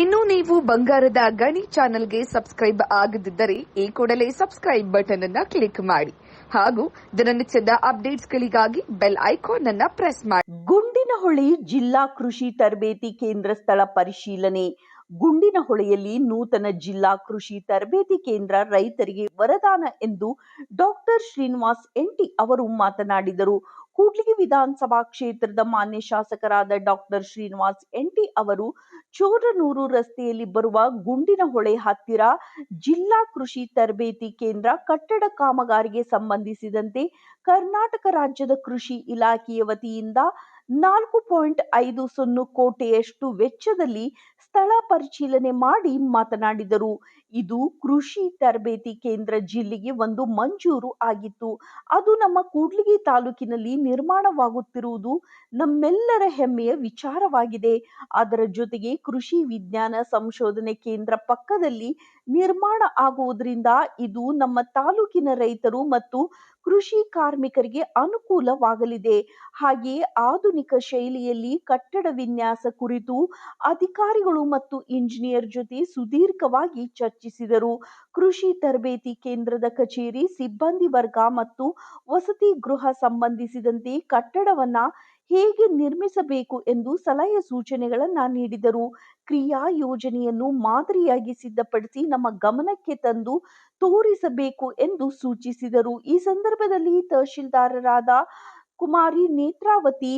ಇನ್ನು ನೀವು ಬಂಗಾರದ ಗಣಿ ಚಾನೆಲ್ಗೆ ಸಬ್ಸ್ಕ್ರೈಬ್ ಆಗದಿದ್ದರೆ ಈ ಕೂಡಲೇ ಸಬ್ಸ್ಕ್ರೈಬ್ ಬಟನ್ ಅನ್ನ ಕ್ಲಿಕ್ ಮಾಡಿ. ಹಾಗೂ ದಿನನಿತ್ಯದ ಅಪ್ಡೇಟ್ಸ್ಗಳಿಗಾಗಿ ಬೆಲ್ ಐಕಾನ್ ಅನ್ನ ಪ್ರೆಸ್ ಮಾಡಿ. ಗುಂಡಿನಹೊಳೆ ಜಿಲ್ಲಾ ಕೃಷಿ ತರಬೇತಿ ಕೇಂದ್ರ ಸ್ಥಳ ಪರಿಶೀಲನೆ ಗುಂಡಿನಹೊಳೆಯಲ್ಲಿ ನೂತನ ಜಿಲ್ಲಾ ಕೃಷಿ ತರಬೇತಿ ಕೇಂದ್ರ ರೈತರಿಗೆ ವರದಾನ ಎಂದು ಡಾಕ್ಟರ್ ಶ್ರೀನಿವಾಸ್ ಎಂಟಿ ಅವರು ಮಾತನಾಡಿದರು. ಕೂಡ್ಲಿಗಿ ವಿಧಾನಸಭಾ ಕ್ಷೇತ್ರದ ಮಾನ್ಯ ಶಾಸಕರಾದ ಡಾಕ್ಟರ್ ಶ್ರೀನಿವಾಸ್ ಎಂಟಿ ಅವರು ಚೋರನೂರು ರಸ್ತೆಯಲ್ಲಿ ಬರುವ ಗುಂಡಿನಹೊಳೆ ಹತ್ತಿರ ಜಿಲ್ಲಾ ಕೃಷಿ ತರಬೇತಿ ಕೇಂದ್ರ ಕಟ್ಟಡ ಕಾಮಗಾರಿಗೆ ಸಂಬಂಧಿಸಿದಂತೆ ಕರ್ನಾಟಕ ರಾಜ್ಯದ ಕೃಷಿ ಇಲಾಖೆಯ ವತಿಯಿಂದ ನಾಲ್ಕು ಪಾಯಿಂಟ್ ಐದು ಸೊನ್ನೆ ಕೋಟಿಯಷ್ಟು ವೆಚ್ಚದಲ್ಲಿ ಸ್ಥಳ ಪರಿಶೀಲನೆ ಮಾಡಿ ಮಾತನಾಡಿದರು. ಇದು ಕೃಷಿ ತರಬೇತಿ ಕೇಂದ್ರ ಜಿಲ್ಲೆಗೆ ಒಂದು ಮಂಜೂರು ಆಗಿತ್ತು. ಅದು ನಮ್ಮ ಕೂಡ್ಲಿಗಿ ತಾಲೂಕಿನಲ್ಲಿ ನಿರ್ಮಾಣವಾಗುತ್ತಿರುವುದು ನಮ್ಮೆಲ್ಲರ ಹೆಮ್ಮೆಯ ವಿಚಾರವಾಗಿದೆ. ಅದರ ಜೊತೆಗೆ ಕೃಷಿ ವಿಜ್ಞಾನ ಸಂಶೋಧನೆ ಕೇಂದ್ರ ಪಕ್ಕದಲ್ಲಿ ನಿರ್ಮಾಣ ಆಗುವುದರಿಂದ ಇದು ನಮ್ಮ ತಾಲೂಕಿನ ರೈತರು ಮತ್ತು ಕೃಷಿ ಕಾರ್ಮಿಕರಿಗೆ ಅನುಕೂಲವಾಗಲಿದೆ. ಹಾಗೆಯೇ ಆಧುನಿಕ ಶೈಲಿಯಲ್ಲಿ ಕಟ್ಟಡ ವಿನ್ಯಾಸ ಕುರಿತು ಅಧಿಕಾರಿಗಳು ಮತ್ತು ಇಂಜಿನಿಯರ್ ಜೊತೆ ಸುದೀರ್ಘವಾಗಿ ಚರ್ಚಿಸಿದರು. ಕೃಷಿ ತರಬೇತಿ ಕೇಂದ್ರದ ಕಚೇರಿ, ಸಿಬ್ಬಂದಿ ವರ್ಗ ಮತ್ತು ವಸತಿ ಗೃಹ ಸಂಬಂಧಿಸಿದಂತೆ ಕಟ್ಟಡವನ್ನ ಹೇಗೆ ನಿರ್ಮಿಸಬೇಕು ಎಂದು ಸಲಹೆ ಸೂಚನೆಗಳನ್ನ ನೀಡಿದರು. ಕ್ರಿಯಾ ಯೋಜನೆಯನ್ನು ಮಾದರಿಯಾಗಿ ಸಿದ್ಧಪಡಿಸಿ ನಮ್ಮ ಗಮನಕ್ಕೆ ತಂದು ತೋರಿಸಬೇಕು ಎಂದು ಸೂಚಿಸಿದರು. ಈ ಸಂದರ್ಭದಲ್ಲಿ ತಹಶೀಲ್ದಾರರಾದ ಕುಮಾರಿ ನೇತ್ರಾವತಿ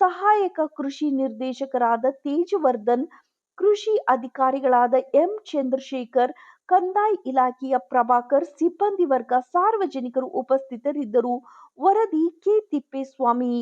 ಸಹಾಯಕ ಕೃಷಿ ನಿರ್ದೇಶಕರಾದ ತೇಜವರ್ಧನ್, ಕೃಷಿ ಅಧಿಕಾರಿಗಳಾದ ಎಂ ಚಂದ್ರಶೇಖರ್, ಕಂದಾಯ ಇಲಾಖೆಯ ಪ್ರಭಾಕರ್, ಸಿಬ್ಬಂದಿ ವರ್ಗ ಸಾರ್ವಜನಿಕರು ಉಪಸ್ಥಿತರಿದ್ದರು. ವರದಿ ಕೆ ತಿಪ್ಪೇಸ್ವಾಮಿ.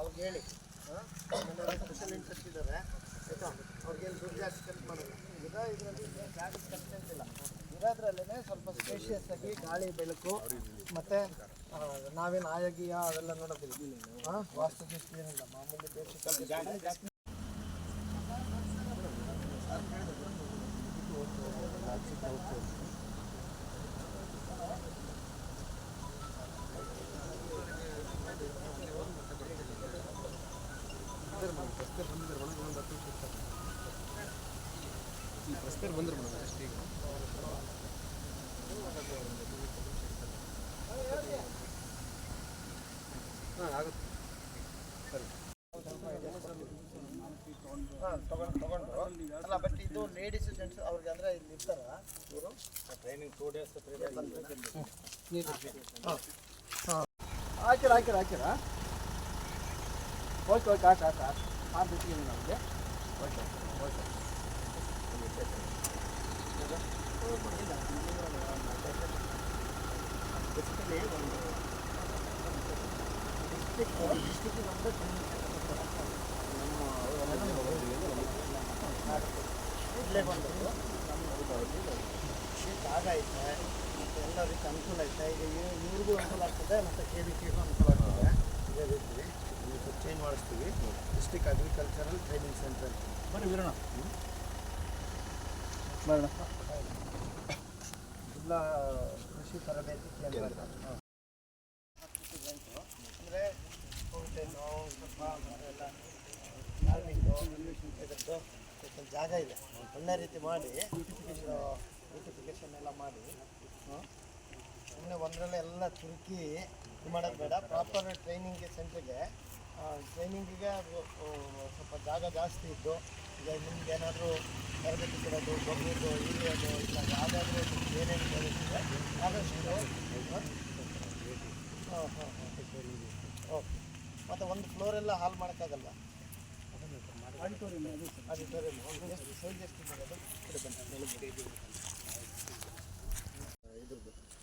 ಅವ್ರಿಗೆ ಹೇಳಿ ಸ್ಪೆಷಲ್ ಇಂಟ್ರೆಸ್ಟ್ ಇದ್ದಾರೆ ಆಯಿತಾ? ಅವ್ರಿಗೇನು ದುಡ್ಡು ಜಾಸ್ತಿ ಖರ್ಚು ಮಾಡೋದು? ಈಗ ಇದರಲ್ಲಿ ಜಾಸ್ತಿ ಖರ್ಚು ಅಂತಿಲ್ಲ ಇರೋದ್ರಲ್ಲೇ ಸ್ವಲ್ಪ ಸ್ಪೇಷಿಯಸ್ ಆಗಿ ಗಾಳಿ, ಬೆಳಕು, ಮತ್ತು ನಾವೇನು ಆಯೋಗಿಯ ಅವೆಲ್ಲ ನೋಡೋದಿಲ್ಲ. ಹಾಂ? ವಾಸ್ತು ಜಾಸ್ತಿ ಏನಿಲ್ಲ ಮಾಮೂಲಿ ಬೇಸಿಕ್ ಹಾಂ ತಗೊಂಡು ತಗೊಂಡು. ಅಲ್ಲ ಬಟ್ ಇದು ಲೇಡೀಸ್ ಜೆಂಟ್ಸ್ ಅವ್ರಿಗೆ ಅಂದರೆ ಇಲ್ಲಿ ಇವರು? ಟ್ರೈನಿಂಗ್ ಟೂ ಡೇಸ್ ಹಾಂ ಹಾಂ. ಹಾಕಿರ ಹಾಕಿರ ಹಾಕಿರ. ಓಕೆ ಓಕೆ ಆಯ್ತು ಆಯ್ತು ಆರು ಬಿಟ್ಟಿದ್ದೀನಿ ನಮಗೆ. ಓಕೆ ಓಕೆ ಇಲ್ಲೇ ಬಂದು ಜಾಗ ಐತೆ ಮತ್ತು ಎಲ್ಲರಿಗೂ ಅನುಕೂಲ ಐತೆ ಈಗ ಇವ್- ಇವ್ರಿಗೂ ಅನುಕೂಲ ಆಗ್ತದೆ ಮತ್ತು ಕೆ ಬಿ ಟಿಗೂ ಅನುಕೂಲ ಆಗ್ತದೆ ಇದೇ ರೀತಿ ಚೇಂಜ್ ಮಾಡಿಸ್ತೀವಿ ಡಿಸ್ಟಿಕ್ ಅಗ್ರಿಕಲ್ಚರಲ್ ಟ್ರೈನಿಂಗ್ ಸೆಂಟರ್ ಬನ್ನಿ ಬರೋಣ ಬರೋಣ. ಜಿಲ್ಲಾ ಕೃಷಿ ತರಬೇತಿ ಕೇಂದ್ರ ಸ್ವಲ್ಪ ಸ್ವಲ್ಪ ಜಾಗ ಇದೆ. ಒಳ್ಳೆ ರೀತಿ ಮಾಡಿ ನೋಟಿಫಿಕೇಶನ್ ಎಲ್ಲ ಮಾಡಿ ಸುಮ್ಮನೆ ಒಂದರಲ್ಲೇ ಎಲ್ಲ ತಿರುಕಿ ಇದು ಮಾಡೋದು ಬೇಡ. ಪ್ರಾಪರ್ ಟ್ರೈನಿಂಗ್ ಸೆಂಟ್ರಿಗೆ ಟ್ರೈನಿಂಗಿಗೆ ಸ್ವಲ್ಪ ಜಾಗ ಜಾಸ್ತಿ ಇದ್ದು, ಈಗ ನಿಮ್ಗೆ ಏನಾದರೂ ತರಬೇತಿ ಕೊಡೋದು ಬಗ್ಗೋದು ಇಳಿಯೋದು ಇಲ್ಲ ಯಾವುದಾದ್ರೂ ಏನೇನು ಆದಷ್ಟು ಹಾಂ ಹಾಂ ಹಾಂ ಓಕೆ ಮತ್ತು ಒಂದು ಫ್ಲೋರೆಲ್ಲ ಹಾಲ್ ಮಾಡೋಕ್ಕಾಗಲ್ಲ ಆಡಿಟೋರಿಯಂ ಆಡಿಟೋರಿಯಂ ಎಷ್ಟು ಸೈಜ್ ಎಷ್ಟು ಬರೋದು ಕಡೆ ಬನ್ನಿ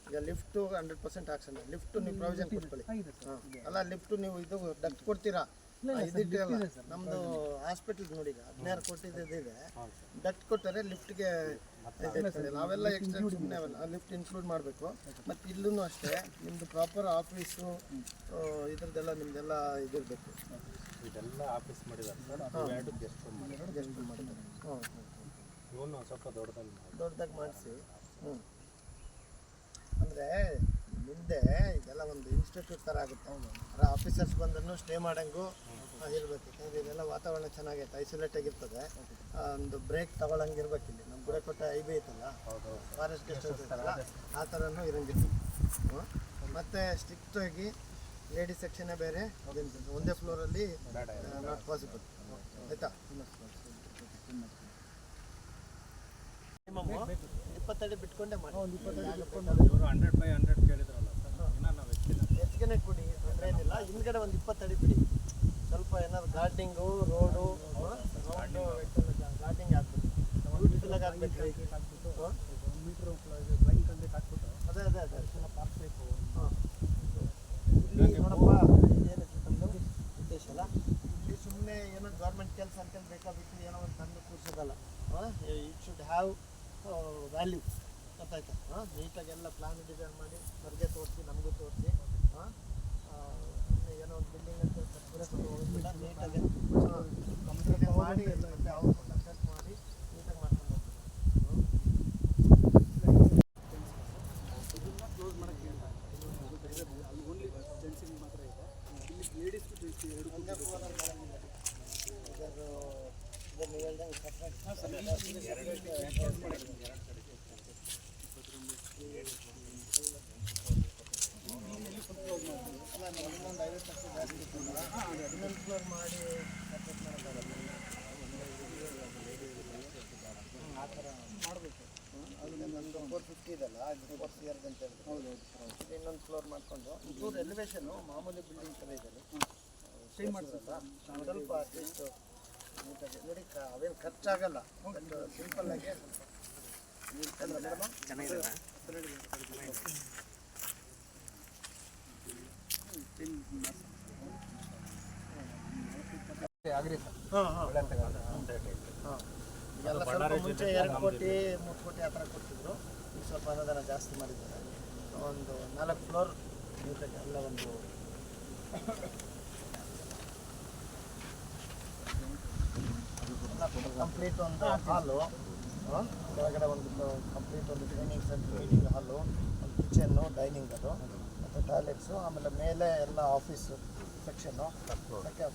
ಈಗ ಲಿಫ್ಟು ಹಂಡ್ರೆಡ್ ಪರ್ಸೆಂಟ್ ಹಾಕ್ಸೋಣ. ಲಿಫ್ಟ್ ನೀವು ಪ್ರಾವಿಷನ್ ಕೊಟ್ಕೊಳ್ಳಿ. ಹಾಂ. ಅಲ್ಲ ಲಿಫ್ಟ್ ನೀವು ಇದು ಡಕ್ಟ್ ಕೊಡ್ತೀರಾ? ನಮ್ಮದು ಹಾಸ್ಪಿಟಲ್ ನೋಡಿ ಹದಿನಾರು ಕೊಟ್ಟಿದ್ದು ಇದೆ. ದಟ್ ಕೊಟ್ಟರೆ ಲಿಫ್ಟ್ಗೆ ಅವೆಲ್ಲ ಎಕ್ಸ್ಟ್ರಾ ಸುಮ್ಮನೆ ಅವೆಲ್ಲ ಲಿಫ್ಟ್ ಇನ್ಕ್ಲೂಡ್ ಮಾಡಬೇಕು. ಮತ್ತು ಇಲ್ಲೂ ಅಷ್ಟೇ ನಿಮ್ಮದು ಪ್ರಾಪರ್ ಆಫೀಸು ಇದ್ರದ್ದೆಲ್ಲ ನಿಮ್ದೆಲ್ಲ ಇದಿರಬೇಕು. ಇದೆಲ್ಲ ಆಫೀಸ್ ಮಾಡಿದ್ದಾರೆ ಸರ್. ಎರಡು ಗೆಸ್ಟ್ ರೂಮ್ ಗೆಸ್ಟ್ ಮಾಡಿದ್ದಾರೆ. ಹ್ಞೂ ಇವನು ಸ್ವಲ್ಪ ದೊಡ್ಡದಾಗಿ ದೊಡ್ಡದಾಗಿ ಮಾಡಿಸಿ. ಹ್ಞೂ ಅಂದರೆ ಮುಂದೆ ಇದೆಲ್ಲ ಒಂದು ಇನ್ಸ್ಟಿಟ್ಯೂಟ್ ಥರ ಆಗುತ್ತೆ. ಅದ್ರ ಆಫೀಸರ್ಸ್ ಬಂದ್ರೂ ಸ್ಟೇ ಮಾಡಂಗೂ ಇರಬೇಕು. ಯಾಕಂದರೆ ಇದೆಲ್ಲ ವಾತಾವರಣ ಚೆನ್ನಾಗೈತೆ ಐಸೋಲೇಟ್ ಆಗಿರ್ತದೆ. ಒಂದು ಬ್ರೇಕ್ ತಗೊಳಂಗಿರ್ಬೇಕು ಇಲ್ಲಿ. ನಮ್ಮ ಗುಡಕೋಟೆ ಐ ಬಿ ಐತಲ್ಲ ಫಾರೆಸ್ಟ್ ಗೆಸ್ಟ್ ಹೌಸ್ ಐತಲ್ಲ ಆ ಥರನೂ ಇರಂಗಿಲ್ಲ. ಮತ್ತೆ ಸ್ಟ್ರಿಕ್ಟಾಗಿ ಲೇಡಿ ಸೆಕ್ಷನ್ನೇ ಬೇರೆ ಒಂದೇ ಒಂದೇ ಫ್ಲೋರಲ್ಲಿ ನಾಟ್ ಪಾಸಿಬಲ್ ಆಯಿತಾ? ಇಪ್ಪತ್ತಡಿ ಬಿಟ್ಕೊಂಡೆ ಮಾಡಿ. ಇವರು ಹಂಡ್ರೆಡ್ ಬೈ ಹಂಡ್ರೆಡ್ ಕೇಳಿದ್ರಲ್ಲ ಸರ್. ಇನ್ನೂ ನಾವು ಹೆಚ್ಚಿನ ಹೆಚ್ಚಿಗೆ ಕೊಡಿ ತೊಂದರೆ ಏನಿಲ್ಲ. ಹಿಂದ್ಗಡೆ ಒಂದು ಇಪ್ಪತ್ತಡಿ ಬಿಡಿ. ಏನಾದ್ರು ಗಾರ್ಡಿಂಗು ರೋಡು ರೋಡು ಗಾರ್ಡಿಂಗ್ ಹಾಕ್ಬೇಕು. ಬ್ಯೂಟಿಫುಲ್ಲಾಗಿ ಹಾಕ್ಬೇಕು. ಅದೇ ಅದೇ ಅದೇ. ಹಾಂ. ಇಲ್ಲಿ ನೋಡಪ್ಪ ನಮ್ಮದು ಉದ್ದೇಶ ಅಲ್ಲ? ಇಲ್ಲಿ ಸುಮ್ಮನೆ ಏನೋ ಗೌರ್ಮೆಂಟ್ ಕೆಲಸ ಅಂತ ಬೇಕಾಬಿಟ್ಟು ಏನೋ ಒಂದು ತಂದು ಕೂರಿಸೋದಲ್ಲ. ಇಟ್ ಶುಡ್ ಹ್ಯಾವ್ ವ್ಯಾಲ್ಯೂ ಗೊತ್ತಾಯ್ತಾ? ಹಾಂ? ನೀಟಾಗಿ ಎಲ್ಲ ಪ್ಲಾನ್ ಡಿಸೈನ್ ಮಾಡಿ ಹೊರಗೆ ತೋರಿಸಿ ನಮಗೂ ತೋರಿಸಿ. ಹಾಂ? ಏನೋ ಒಂದು ಬಿಲ್ಡಿಂಗ್ ಅಂತ ಸ್ವಲ್ಪ ಹೋಗ್ಬಿಡ ನೀಟಾಗಿ ಕಂಪ್ಲೀಟ್ ಮಾಡಿ ಮತ್ತೆ ಅವ್ರು ಮಾಡಿ ನೀಟಾಗಿ ಮಾಡ್ಕೊಂಡು ಕ್ಲೋಸ್ ಒಂದೇ floor ಅಲ್ಲಿ ನೀವು ಹೇಳ್ದಂಗೆ separate ಅಲ್ಲ, ನಮ್ಗೊಂದು ಐವತ್ತು ಲಕ್ಷ ಜಾಸ್ತಿ ಇನ್ನೊಂದು ಫ್ಲೋರ್ ಮಾಡಿ separate ಮಾಡೋಕ್ಕಾಗಲ್ಲ. ಆ ಥರ ಮಾಡಬೇಕು ಅದು ನಮ್ಮದು ಫೋರ್ ಫಿಫ್ಟಿ ಇದೆಲ್ಲ ಅದು ಫೋರ್ ಇಯರ್ಸ್ ಅಂತ ಹೇಳಿದ್ರು ಇನ್ನೊಂದು ಫ್ಲೋರ್ ಮಾಡಿಕೊಂಡು ಒಂಚೂರು ಎಲಿವೇಶನು ಮಾಮೂಲಿ ಬಿಲ್ಡಿಂಗ್ ಥರ ಇದೆ ಚೇಂಜ್ ಮಾಡಿಸಲ್ಲ ಸ್ವಲ್ಪ ಅಟ್ಲೀಸ್ಟ್ ನೋಡಿ ಅವೇನು ಖರ್ಚಾಗಲ್ಲ ಸಿಂಪಲ್ ಆಗಿ ಹಾಂ ಹಾಂ. ಹಾಂ. ಎಲ್ಲ ಸ್ವಲ್ಪ ಮುಂಚೆ ಎರಡು ಕೋಟಿ ಮೂರು ಕೋಟಿ ಆ ಥರ ಕೊಡ್ತಿದ್ರು ಈಗ ಸ್ವಲ್ಪ ಅನುದಾನ ಜಾಸ್ತಿ ಮಾಡಿದ್ದಾರೆ. ಒಂದು ನಾಲ್ಕು ಫ್ಲೋರ್ ಎಲ್ಲ ಒಂದು ಕಂಪ್ಲೀಟ್ ಒಂದು ಹಾಲು. ಕೆಳಗಡೆ ಒಂದು ಕಂಪ್ಲೀಟ್ ಒಂದು ಟ್ರೈನಿಂಗ್ ಸೆಂಟರ್ ಮೀಟಿಂಗ್ ಹಾಲು ಒಂದು ಕಿಚನ್ನು ಡೈನಿಂಗ್ ಅದು ಮತ್ತು ಟಾಯ್ಲೆಟ್ಸು ಆಮೇಲೆ ಮೇಲೆ ಎಲ್ಲ ಆಫೀಸು ಸೆಕ್ಷನ್ನು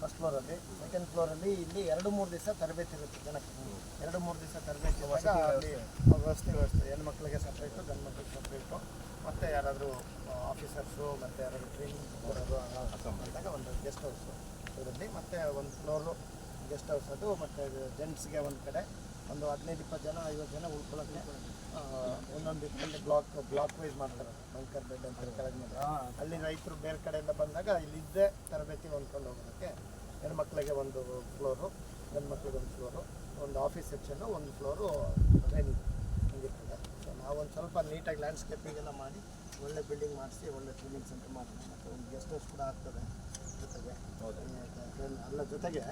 ಫಸ್ಟ್ ಫ್ಲೋರಲ್ಲಿ ಸೆಕೆಂಡ್ ಫ್ಲೋರಲ್ಲಿ ಇಲ್ಲಿ ಎರಡು ಮೂರು ದಿವಸ ತರಬೇತಿ ಇರುತ್ತೆ ಜನಕ್ಕೆ. ಎರಡು ಮೂರು ದಿವಸ ತರಬೇತಿ ವ್ಯವಸ್ಥೆ ವ್ಯವಸ್ಥೆ ಹೆಣ್ಮಕ್ಳಿಗೆ ಸಪ್ರೇಟು ಗಂಡು ಮಕ್ಕಳಿಗೆ ಸಪ್ರೇಟು ಮತ್ತು ಯಾರಾದರೂ ಆಫೀಸರ್ಸು ಮತ್ತು ಯಾರಾದರೂ ಟ್ರೈನಿಂಗ್ ಕೊಡೋದು ಅಂದಾಗ ಒಂದು ಗೆಸ್ಟ್ ಹೌಸು ಇದರಲ್ಲಿ. ಮತ್ತು ಒಂದು ಫ್ಲೋರು ಗೆಸ್ಟ್ ಹೌಸ್ ಅದು. ಮತ್ತು ಜೆಂಟ್ಸ್ಗೆ ಒಂದು ಕಡೆ ಒಂದು ಹದಿನೈದು ಇಪ್ಪತ್ತು ಜನ ಐವತ್ತು ಜನ ಉಳ್ಕೊಳ್ಳೋಕ್ಕೆ ಆ, ಒಂದೊಂದು ಇದರಲ್ಲಿ ಬ್ಲಾಕ್ ಬ್ಲಾಕ್ ವೈಸ್ ಮಾಡ್ತಾರೆ. ಬಂಕರ್ ಬೆಡ್ ಅಂತ ಕೆಳಗೆ ಮೇಲೆ ಅಲ್ಲಿ ರೈತರು ಬೇರೆ ಕಡೆಯಿಂದ ಬಂದಾಗ ಇಲ್ಲಿದ್ದೇ ತರಬೇತಿ ಹೊಂದ್ಕೊಂಡು ಹೋಗೋದಕ್ಕೆ ಹೆಣ್ಮಕ್ಳಿಗೆ ಒಂದು ಫ್ಲೋರು ಗಂಡು ಮಕ್ಳಿಗೆ ಒಂದು ಫ್ಲೋರು ಒಂದು ಆಫೀಸ್ ಸೆಕ್ಷನ್ನು ಒಂದು ಫ್ಲೋರು ಟ್ರೈನಿಂಗ್ ಸೊ ನಾವು ನಾವೊಂದು ಸ್ವಲ್ಪ ನೀಟಾಗಿ ಲ್ಯಾಂಡ್ಸ್ಕೇಪಿಂಗ್ ಎಲ್ಲ ಮಾಡಿ ಒಳ್ಳೆ ಬಿಲ್ಡಿಂಗ್ ಮಾಡಿಸಿ ಒಳ್ಳೆ ಟ್ರೈನಿಂಗ್ ಸೆಂಟರ್ ಮಾಡ್ತೀವಿ ಮತ್ತು ಒಂದು ಗೆಸ್ಟ್ ಹೌಸ್ ಕೂಡ ಆಗ್ತದೆ ಜೊತೆಗೆ. ಅಲ್ಲ ಜೊತೆಗೆ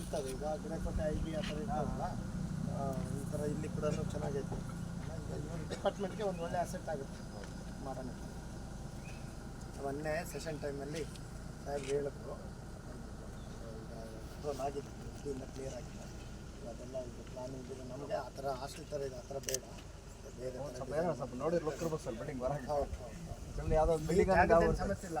ಇರ್ತದೆ. ಈಗ ಗಿಡಕೋಟೆ ಐ ಬಿ ಆ ಥರ ಇರ್ತಾರಲ್ಲ ಈ ಥರ ಇಲ್ಲಿ ಕೂಡ ಚೆನ್ನಾಗೈತೆ. ಡಿಪಾರ್ಟ್ಮೆಂಟ್ಗೆ ಒಂದು ಒಳ್ಳೆ ಅಸೆಟ್ ಆಗುತ್ತೆ. ಮಾಡೋಣ ಮೊನ್ನೆ ಸೆಷನ್ ಟೈಮಲ್ಲಿ ಸಾಹೇಬ್ರು ಹೇಳಿದ್ರು. ರೋಲ್ ಆಗಿದೆ. ಕ್ಲಿಯರ್ ಆಗಿದೆ. ಅದೆಲ್ಲ ಇದು ಪ್ಲಾನಿಂಗ್ ಇದೆ ನಮಗೆ ಆ ಥರ ಹಾಸ್ಟೆಲ್ ಥರ ಇದೆ ಆ ಥರ ಬೇಡ. ಬೇರೆ ನೋಡಿ ಬಿಲ್ಡಿಂಗ್ ಬರೋಕ್ಕೆ ಹೌದು ಹೌದು ಸಮಸ್ಯೆ ಇಲ್ಲ.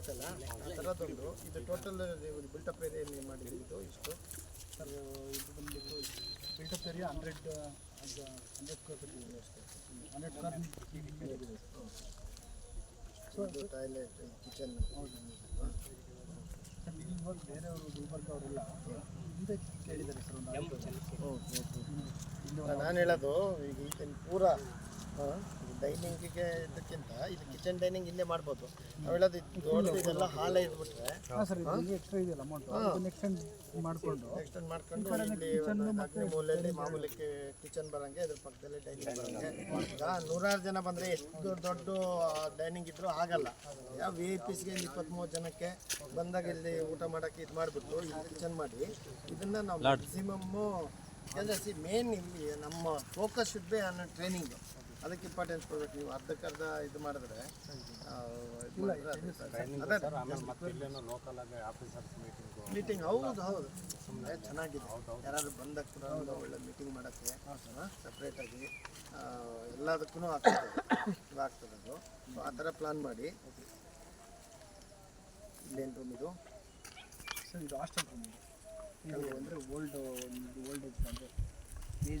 ಮೇಲೈತಲ್ಲ ಆ ಥರದ್ದೊಂದು ಇದು ಟೋಟಲ್ ಬಿಲ್ಟಪ್ ಏರಿಯಲ್ಲಿ ಮಾಡಿದ್ದು ಮಾಡಿದ್ದೀವಿ ಇದು ಇಷ್ಟು. ಸರ್ ಇದು ಬಂದ್ಬಿಟ್ಟು built up area hundred hundred square feet hundred square ಇದು ಟಾಯ್ಲೆಟ್ ಕಿಚನ್ ಸರ್ ಇಲ್ಲಿ ಇವಾಗ ಬೇರೆಯವರು ಗುಲ್ಬರ್ಗ ಅವರೆಲ್ಲ ಹಿಂದೆ ಕೇಳಿದ್ದಾರೆ ಸರ್ ಒಂದು ನಾನು ಹೇಳೋದು ಈಗ ಇದನ್ನು ಪೂರ ಡೈನಿಂಗಿಗೆ ಇದಕ್ಕಿಂತ ಇಲ್ಲಿ ಕಿಚನ್ ಡೈನಿಂಗ್ ಇಲ್ಲೇ ಮಾಡ್ಬೋದು. ನಾವು ಹೇಳೋದು ಇದು ದೊಡ್ಡದು ಇದೆಲ್ಲ ಹಾಲೇ ಇದು ಎಕ್ಸ್ಟ್ರಾ ಇದೆಯಲ್ಲ ಅಮೌಂಟ್ ಎಕ್ಸ್ಟೆಂಡ್ ಮಾಡಿಕೊಂಡು ಎಕ್ಸ್ಟೆಂಡ್ ಮಾಡ್ಕೊಂಡು ಇಲ್ಲಿ ಮೂಲೆಯಲ್ಲಿ ಮಾಮೂಲಿ ಕಿಚನ್ ಬರಂಗೆ ಇದ್ರ ಪಕ್ಕದಲ್ಲಿ ಡೈನಿಂಗ್ ಬರಂಗೆ. ಈಗ ನೂರಾರು ಜನ ಬಂದರೆ ಎಷ್ಟು ದೊಡ್ಡ ಡೈನಿಂಗ್ ಇದ್ರೂ ಆಗಲ್ಲ. ಯಾವ ವಿ ಐ ಪಿಸ್ಗೆ ಇಪ್ಪತ್ತ್ಮೂರು ಜನಕ್ಕೆ ಬಂದಾಗ ಇಲ್ಲಿ ಊಟ ಮಾಡೋಕ್ಕೆ ಇದು ಮಾಡಿಬಿಟ್ಟು ಇಲ್ಲಿ ಕಿಚನ್ ಮಾಡಿ ಇದನ್ನ ನಾವು ಮ್ಯಾಕ್ಸಿಮಮ್ಮು ಯಾಕಂದರೆ ಸಿ ಮೇನ್ ಇಲ್ಲಿ ನಮ್ಮ ಫೋಕಸ್ ಶುಡ್ ಅನ್ನೋ ಆನ್ ಟ್ರೈನಿಂಗ್ ಅದಕ್ಕೆ ಇಂಪಾರ್ಟೆನ್ಸ್ ಕೊಡ್ಬೇಕು. ನೀವು ಅರ್ಧಕ್ಕರ್ಧ ಇದು ಮಾಡಿದ್ರೆ ಮೀಟಿಂಗ್ ಹೌದು ಹೌದು. ಸುಮ್ಮನೆ ಚೆನ್ನಾಗಿದೆ. ಯಾರಾದ್ರು ಬಂದಾಗ ಕೂಡ ಒಂದು ಒಳ್ಳೆ ಮೀಟಿಂಗ್ ಮಾಡೋಕ್ಕೆ ಸಪ್ರೇಟಾಗಿ ಎಲ್ಲದಕ್ಕೂ ಆಗ್ತದೆ. ಆಗ್ತದೆ ಅದು. ಸೊ ಆ ಥರ ಪ್ಲಾನ್ ಮಾಡಿ. ಇಲ್ಲೇನು ರೂಮ್ ಇದು? ಸರ್ ಇದು ಹಾಸ್ಟೆಲ್ ರೂಮ್ ಇದು. ಅಂದರೆ ಓಲ್ಡ್ ಒಂದು ಓಲ್ಡ್ ಏಜ್ ಅಂದರೆ